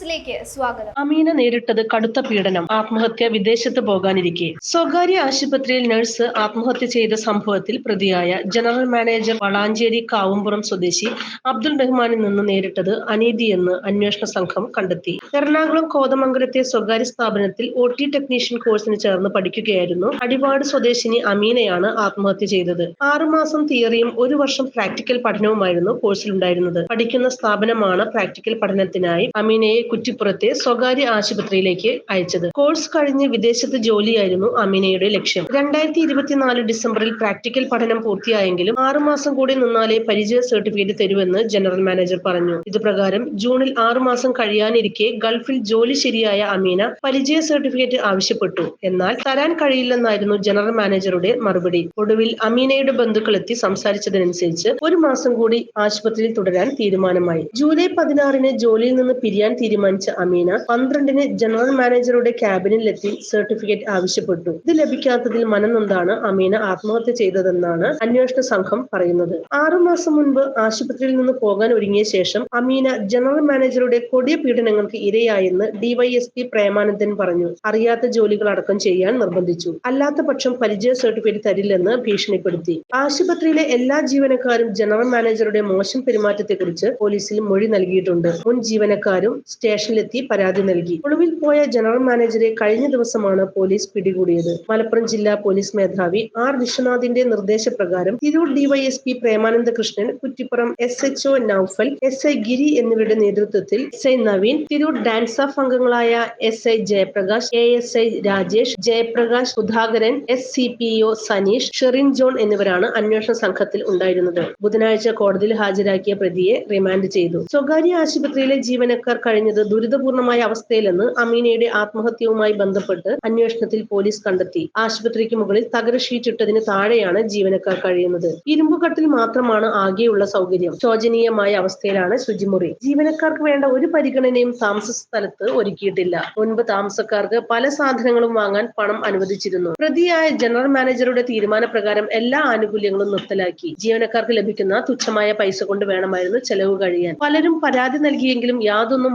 ന്യൂസിലേക്ക് സ്വാഗതം. അമീന നേരിട്ടത് കടുത്ത പീഡനം. ആത്മഹത്യ വിദേശത്ത് പോകാനിരിക്കെ. സ്വകാര്യ ആശുപത്രിയിൽ നഴ്സ് ആത്മഹത്യ ചെയ്ത സംഭവത്തിൽ പ്രതിയായ ജനറൽ മാനേജർ വളാഞ്ചേരി കാവുംപുറം സ്വദേശി അബ്ദുൾ റഹ്മാനിൽ നിന്ന് നേരിട്ടത് അനീതിയെന്ന് അന്വേഷണ സംഘം കണ്ടെത്തി. എറണാകുളം കോതമംഗലത്തെ സ്വകാര്യ സ്ഥാപനത്തിൽ ഒ ടി ടെക്നീഷ്യൻ കോഴ്സിന് ചേർന്ന് പഠിക്കുകയായിരുന്നു അടിപാട് സ്വദേശിനി അമീനയാണ് ആത്മഹത്യ ചെയ്തത്. ആറുമാസം തിയറിയും ഒരു വർഷം പ്രാക്ടിക്കൽ പഠനവുമായിരുന്നു കോഴ്സിലുണ്ടായിരുന്നത്. പഠിക്കുന്ന സ്ഥാപനമാണ് പ്രാക്ടിക്കൽ പഠനത്തിനായി അമീനയെ കുറ്റിപ്പുറത്തെ സ്വകാര്യ ആശുപത്രിയിലേക്ക് അയച്ചത്. കോഴ്സ് കഴിഞ്ഞ് വിദേശത്ത് ജോലിയായിരുന്നു അമിനയുടെ ലക്ഷ്യം. രണ്ടായിരത്തി ഇരുപത്തിനാല് ഡിസംബറിൽ പ്രാക്ടിക്കൽ പഠനം പൂർത്തിയായെങ്കിലും ആറുമാസം കൂടി നിന്നാലേ പരിചയ സർട്ടിഫിക്കറ്റ് തരുമെന്ന് ജനറൽ മാനേജർ പറഞ്ഞു. ഇത് പ്രകാരം ജൂണിൽ ആറുമാസം കഴിയാനിരിക്കെ ഗൾഫിൽ ജോലി ശരിയായ അമീന പരിചയ സർട്ടിഫിക്കറ്റ് ആവശ്യപ്പെട്ടു. എന്നാൽ തരാൻ കഴിയില്ലെന്നായിരുന്നു ജനറൽ മാനേജറുടെ മറുപടി. ഒടുവിൽ അമീനയുടെ ബന്ധുക്കൾ എത്തി സംസാരിച്ചതിനനുസരിച്ച് ഒരു മാസം കൂടി ആശുപത്രിയിൽ തുടരാൻ തീരുമാനമായി. ജൂലൈ പതിനാറിന് ജോലിയിൽ നിന്ന് പിരിയാൻ തീരുമാനിച്ച അമീന പന്ത്രണ്ടിന് ജനറൽ മാനേജറുടെ ക്യാബിനിലെത്തി സർട്ടിഫിക്കറ്റ് ആവശ്യപ്പെട്ടു. ഇത് ലഭിക്കാത്തതിൽ മനംനൊന്താണ് അമീന ആത്മഹത്യ ചെയ്തതെന്നാണ് അന്വേഷണ സംഘം പറയുന്നത്. ആറുമാസം മുൻപ് ആശുപത്രിയിൽ നിന്ന് പോകാൻ ഒരുങ്ങിയ ശേഷം അമീന ജനറൽ മാനേജറുടെ കൊടിയ പീഡനങ്ങൾക്ക് ഇരയായെന്ന് ഡിവൈഎസ്പി പ്രേമാനന്ദൻ പറഞ്ഞു. അറിയാത്ത ജോലികൾ അടക്കം ചെയ്യാൻ നിർബന്ധിച്ചു. അല്ലാത്ത പക്ഷം പരിചയ സർട്ടിഫിക്കറ്റ് തരില്ലെന്ന് ഭീഷണിപ്പെടുത്തി. ആശുപത്രിയിലെ എല്ലാ ജീവനക്കാരും ജനറൽ മാനേജറുടെ മോശം പെരുമാറ്റത്തെക്കുറിച്ച് പോലീസിൽ മൊഴി നൽകിയിട്ടുണ്ട്. മുൻ ജീവനക്കാരും സ്റ്റേഷനിലെത്തി പരാതി നൽകി. ഒളിവിൽ പോയ ജനറൽ മാനേജറെ കഴിഞ്ഞ ദിവസമാണ് പോലീസ് പിടികൂടിയത്. മലപ്പുറം ജില്ലാ പോലീസ് മേധാവി ആർ വിശ്വനാഥിന്റെ നിർദ്ദേശപ്രകാരം Tirur DYSP Premananda Krishnan Kuttippuram S H O Noufal S I Giri എന്നിവരുടെ നേതൃത്വത്തിൽ S I Naveen Tirur DANSAF അംഗങ്ങളായ S I Jayaprakash A S I Rajesh Jayaprakash Sudhakaran S C P O Saneesh Sherin John എന്നിവരാണ് അന്വേഷണ സംഘത്തിൽ ഉണ്ടായിരുന്നത്. ബുധനാഴ്ച കോടതിയിൽ ഹാജരാക്കിയ പ്രതിയെ റിമാൻഡ് ചെയ്തു. സ്വകാര്യ ആശുപത്രിയിലെ ജീവനക്കാർ കഴിഞ്ഞത് ദുരിതപൂർണമായ അവസ്ഥയിലെന്ന് അമീനയുടെ ആത്മഹത്യയുമായി ബന്ധപ്പെട്ട് അന്വേഷണത്തിൽ പോലീസ് കണ്ടെത്തി. ആശുപത്രിക്ക് മുകളിൽ തകര ഷീറ്റ് ഇട്ടതിന് താഴെയാണ് ജീവനക്കാർ കഴിയുന്നത്. ഇരുമ്പുകട്ടിൽ മാത്രമാണ് ആകെയുള്ള സൗകര്യം. ശോചനീയമായ അവസ്ഥയിലാണ് ശുചിമുറി. ജീവനക്കാർക്ക് വേണ്ട ഒരു പരിഗണനയും താമസ സ്ഥലത്ത് ഒരുക്കിയിട്ടില്ല. മുൻപ് താമസക്കാർക്ക് പല സാധനങ്ങളും വാങ്ങാൻ പണം അനുവദിച്ചിരുന്നു. പ്രതിയായ ജനറൽ മാനേജറുടെ തീരുമാനപ്രകാരം എല്ലാ ആനുകൂല്യങ്ങളും നിർത്തലാക്കി. ജീവനക്കാർക്ക് ലഭിക്കുന്ന തുച്ഛമായ പൈസ കൊണ്ട് വേണമായിരുന്നു ചെലവ് കഴിയാൻ. പലരും പരാതി നൽകിയെങ്കിലും യാതൊന്നും